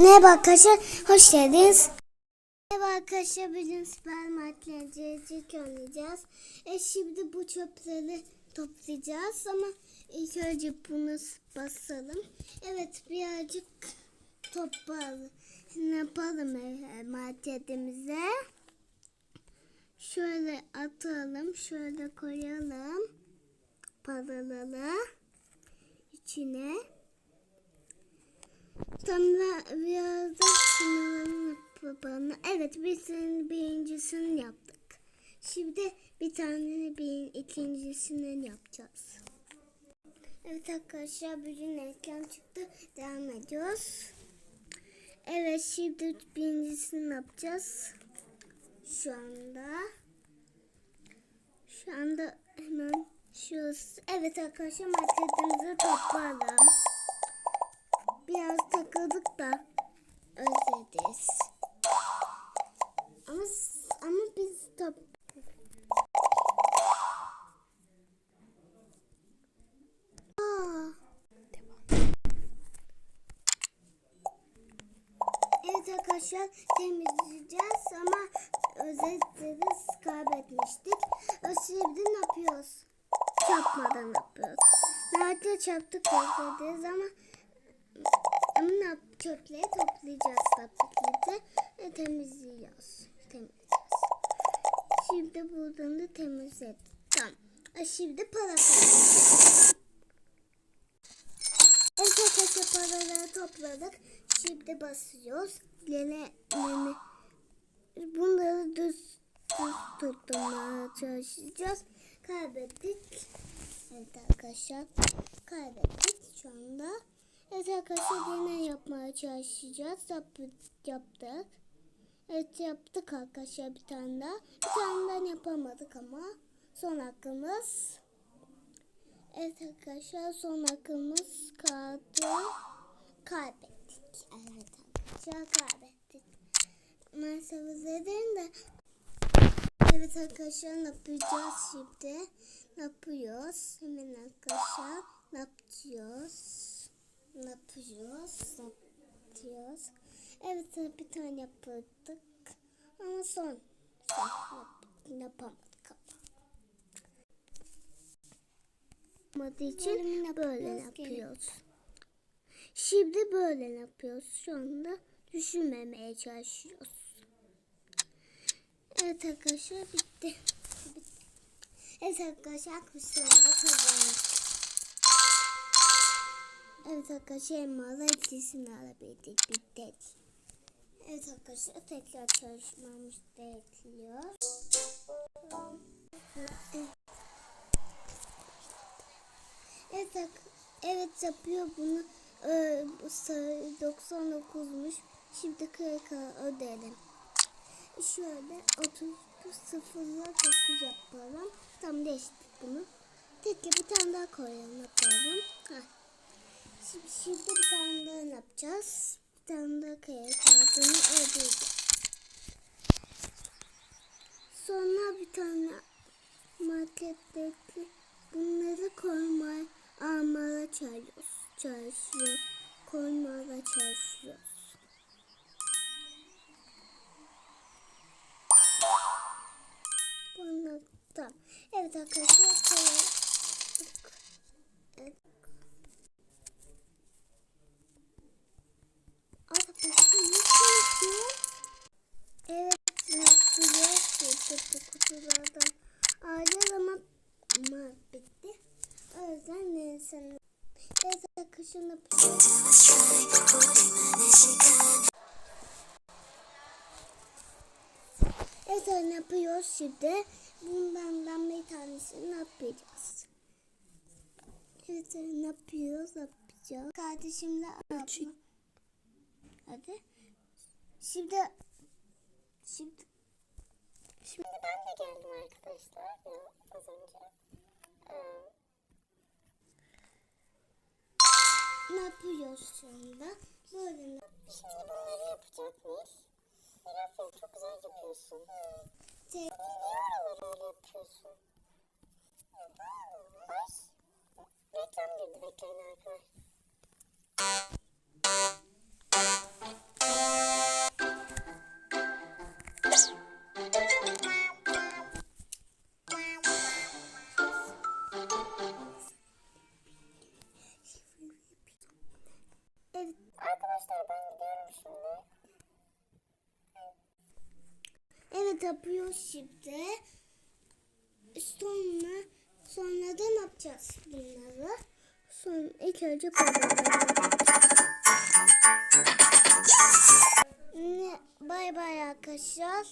Merhaba arkadaşlar, hoş geldiniz. Merhaba arkadaşlar, bugün süpermarketle cecik oynayacağız. E şimdi bu çöpleri toplayacağız ama ilk önce bunu basalım. Evet, birazcık toplayalım. Ne yapalım e, marketimize? Şöyle atalım, şöyle koyalım. Paraları içine. Sonra biraz da sınavını bana. Evet biz senin birincisini yaptık. Şimdi bir tane bir ikincisini yapacağız. Evet arkadaşlar bugün reklam çıktı. Devam ediyoruz. Evet şimdi birincisini yapacağız. Şu anda. Şu anda hemen şurası. Evet arkadaşlar marketimizi toplayalım. Biraz takıldık da özlediz. Ama ama biz top. Evet arkadaşlar temizleyeceğiz ama özetleriz kaybetmiştik. Şimdi ne yapıyoruz? Çarpmadan yapıyoruz. Nerede çarptık özlediz ama ne çöpleri toplayacağız tabii ve temizleyeceğiz. Temizleyeceğiz. Şimdi buradan da temizledik. Tamam. E Şimdi para koyalım. Evet paraları topladık. Şimdi basıyoruz. Gene meme. Bunları düz düz tutmaya çalışacağız. Kaybettik. Evet arkadaşlar. Kaybettik şu anda. Evet arkadaşlar yapmaya çalışacağız. Yap, yaptık. Evet yaptık arkadaşlar bir tane daha. Bir tane daha yapamadık ama. Son hakkımız. Evet arkadaşlar son hakkımız kaldı. Kaybettik. Evet arkadaşlar kaybettik. Maalesef üzerinde de. Evet arkadaşlar ne yapacağız şimdi? Ne yapıyoruz? Hemen arkadaşlar ne yapıyoruz? Ne yapıyoruz? Ne yapıyoruz? Evet bir tane yaptık. Ama son. son yap, yapamadık ama. Yapmadığı için böyle yapıyoruz. Şimdi böyle yapıyoruz. Şu anda düşünmemeye çalışıyoruz. Evet arkadaşlar bitti. bitti. Evet arkadaşlar kuşlarında kazandık. Evet arkadaşlar elmalı etkisini alabildik. Bitti. Evet arkadaşlar tekrar çalışmamız bekliyor. Evet, evet yapıyor bunu. Ee, bu sayı 99'muş. Şimdi 40'a ödeyelim. Şöyle 30 sıfırla 9 yapalım. Tam değiştirdik bunu. Tekrar bir tane daha koyalım yapalım. Heh. Şimdi, şimdi bir tane daha ne yapacağız? Bir tane daha kaya kağıdını. Sonra bir tane marketteki bunları koymaya almaya çalışıyoruz. Çalışıyoruz. Koymaya çalışıyoruz. Bunu tamam. Evet arkadaşlar. Evet. Arada başka ne çalışıyor? Evet yapıyoruz. Şimdi bu kutulardan alacağız ama, ama bitti. O yüzden neyse. Evet arkadaşlar ne yapıyoruz? Evet ne yapıyoruz şimdi? Bundan bir tanesini yapacağız. Evet ne yapıyoruz? Yapacağız. Kardeşimle yapalım. Hadi. Şimdi şimdi şimdi ben de geldim arkadaşlar ya az önce. Ee, yapıyoruz şimdi? Böyle ne? Şimdi bunları yapacak mıyız? Aferin çok güzel yapıyorsun. Sen niye oraları öyle yapıyorsun? Ay. Reklam girdi bekleyin arkadaşlar. Tapıyor şimdi. Sonra sonra da ne yapacağız bunları? Son ilk önce Bay bay arkadaşlar.